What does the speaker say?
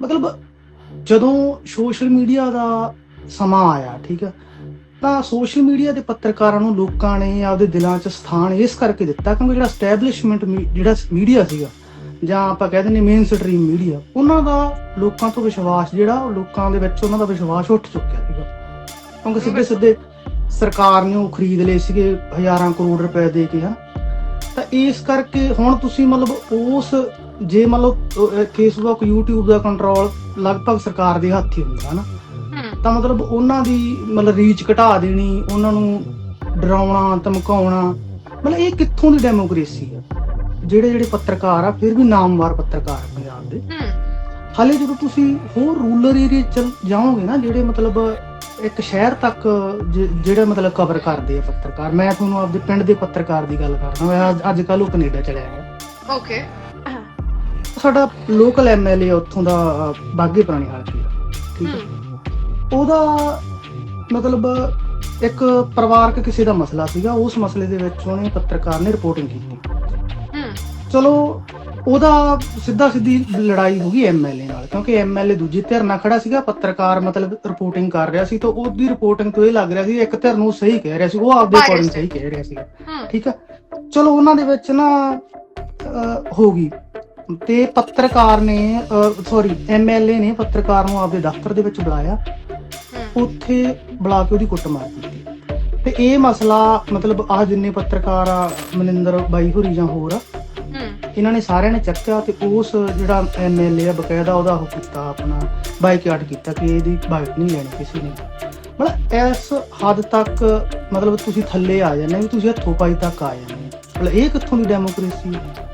ਮਤਲਬ ਜਦੋਂ social media ਦਾ ਸਮਾਂ ਆਇਆ ਠੀਕ ਆ ਤਾਂ ਸੋਸ਼ਲ ਮੀਡੀਆ ਦੇ ਪੱਤਰਕਾਰਾਂ ਨੂੰ ਲੋਕਾਂ ਨੇ ਆਪਦੇ ਦਿਲਾਂ 'ਚ ਸਥਾਨ ਇਸ ਕਰਕੇ ਦਿੱਤਾ ਕਿਉਂਕਿ ਜਿਹੜਾ ਸਟੈਬਲਿਸ਼ਮੈਂਟ ਜਿਹੜਾ ਮੀਡੀਆ ਸੀਗਾ ਜਾਂ ਆਪਾਂ ਕਹਿ ਦਿੰਦੇ ਮੇਨ ਸਟ੍ਰੀਮ ਮੀਡੀਆ ਉਹਨਾਂ ਦਾ ਲੋਕਾਂ ਤੋਂ ਵਿਸ਼ਵਾਸ ਜਿਹੜਾ ਲੋਕਾਂ ਦੇ ਵਿੱਚ ਉਹਨਾਂ ਦਾ ਵਿਸ਼ਵਾਸ ਉੱਠ ਚੁੱਕਿਆ ਸੀਗਾ। ਕਿਉਂਕਿ ਸਿੱਧੇ ਸਿੱਧੇ ਸਰਕਾਰ ਨੇ ਉਹ ਖਰੀਦ ਲਏ ਸੀਗੇ ਹਜ਼ਾਰਾਂ ਕਰੋੜ ਰੁਪਏ ਦੇ ਕੇ ਹਨ ਤਾਂ ਇਸ ਕਰਕੇ ਹੁਣ ਤੁਸੀਂ ਮਤਲਬ ਉਸ ਜੇ ਮਤਲਬ ਫੇਸਬੁੱਕ YouTube ਦਾ ਕੰਟਰੋਲ ਲਗਭਗ ਸਰਕਾਰ ਦੇ ਹੱਥ ਹੀ ਹੁੰਦਾ ਨਾ ਤਾਂ ਮਤਲਬ ਉਹਨਾਂ ਦੀ ਮਤਲਬ ਰੀਚ ਘਟਾ ਦੇਣੀ ਉਹਨਾਂ ਨੂੰ ਡਰਾਉਣਾ ਧਮਕਾਉਣਾ ਮਤਲਬ ਇਹ ਕਿੱਥੋਂ ਦੀ ਡੈਮੋਕ੍ਰੇਸੀ ਆ? ਜਿਹੜੇ ਜਿਹੜੇ ਪੱਤਰਕਾਰ ਆ ਫਿਰ ਵੀ ਨਾਮਵਾਰ ਪੱਤਰਕਾਰ ਪੰਜਾਬ ਦੇ। ਹਾਲੇ ਜਦੋਂ ਤੁਸੀਂ ਹੋਰ ਰੂਰਲ ਏਰੀਆ ਜਾਓਗੇ ਨਾ ਜਿਹੜੇ ਮਤਲਬ ਇੱਕ ਸ਼ਹਿਰ ਤੱਕ ਜਿਹੜਾ ਮਤਲਬ ਕਵਰ ਕਰਦੇ ਆ ਪੱਤਰਕਾਰ ਮੈਂ ਤੁਹਾਨੂੰ ਆਪਦੇ ਪਿੰਡ ਦੇ ਪੱਤਰਕਾਰ ਦੀ ਗੱਲ ਕਰਦਾ ਮੈਂ ਅੱਜ ਕੱਲ ਉਹ ਕੈਨੇਡਾ ਚਲਿਆ ਗਿਆ ਓਕੇ ਸਾਡਾ ਲੋਕਲ ਐਮਐਲਏ ਉੱਥੋਂ ਦਾ ਬਾਗੇ ਪੁਰਾਣੀ ਹਲਕੇ ਦਾ ਠੀਕ ਹੈ। ਉਹਦਾ ਮਤਲਬ ਇੱਕ ਪਰਿਵਾਰਕ ਕਿਸੇ ਦਾ ਮਸਲਾ ਸੀਗਾ। ਉਸ ਮਸਲੇ ਦੇ ਵਿੱਚ ਉਹਨੇ ਪੱਤਰਕਾਰ ਨੇ ਰਿਪੋਰਟਿੰਗ ਕੀਤੀ। ਹੂੰ। ਚਲੋ ਉਹਦਾ ਸਿੱਧਾ ਸਿੱਧੀ ਲੜਾਈ ਹੋ ਗਈ ਐਮਐਲਏ ਨਾਲ। ਕਿਉਂਕਿ ਐਮਐਲਏ ਦੂਜੀ ਧਿਰ ਨਾਲ ਖੜਾ ਸੀਗਾ। ਪੱਤਰਕਾਰ ਮਤਲਬ ਰਿਪੋਰਟਿੰਗ ਕਰ ਰਿਹਾ ਸੀ ਤਾਂ ਉਹਦੀ ਰਿਪੋਰਟਿੰਗ ਤੋਂ ਇਹ ਲੱਗ ਰਿਹਾ ਸੀ ਇੱਕ ਧਿਰ ਨੂੰ ਸਹੀ ਕਹਿ ਰਿਹਾ ਸੀ। ਉਹ ਆਪਦੇ ਅਕੋਰਡਿੰਗ। ਸਹੀ ਕਹਿ ਰਿਹਾ ਸੀ। ਠੀਕ ਆ ਚਲੋ ਉਹਨਾਂ ਦੇ ਵਿੱਚ ਨਾ ਹੋ ਗਈ। ਤੇ ਪੱਤਰਕਾਰ ਨੇ ਸੌਰੀ ਐਮਐਲਏ ਨੇ ਪੱਤਰਕਾਰ ਨੂੰ ਆਪਦੇ ਦਫ਼ਤਰ ਦੇ ਵਿੱਚ ਬੁਲਾਇਆ। ਉੱਥੇ ਬੁਲਾ ਕੇ ਉਹਦੀ ਕੁੱਟਮਾਰ ਕੀਤੀ ਤੇ ਇਹ ਮਸਲਾ ਮਤਲਬ ਆ ਜਿੰਨੇ ਪੱਤਰਕਾਰ ਆ ਮਨਿੰਦਰ ਬਾਈ ਹੋਰੀ ਜਾਂ ਹੋਰ ਆ ਇਹਨਾਂ ਨੇ ਸਾਰਿਆਂ ਨੇ ਚੱਕਿਆ ਤੇ ਉਸ ਜਿਹੜਾ ਐਮਐਲਏ ਆ ਬਕਾਇਦਾ ਉਹਦਾ ਉਹ ਕੀਤਾ ਆਪਣਾ ਬਾਈਕਾਟ ਕੀਤਾ ਕਿ ਇਹਦੀ ਬਾਈਟ ਨਹੀਂ ਲੈਣੀ ਕਿਸੇ ਨੇ। ਮਤਲਬ ਇਸ ਹੱਦ ਤੱਕ ਮਤਲਬ ਤੁਸੀਂ ਥੱਲੇ ਆ ਜਾਂਦੇ ਵੀ ਤੁਸੀਂ ਹੱਥੋਂ ਪਾਈ ਤੱਕ ਆ ਜਾਂਦੇ ਮਤਲਬ ਇਹ ਕਿੱਥੋਂ ਦੀ ਡੈਮੋਕ੍ਰੇਸੀ ਹੈ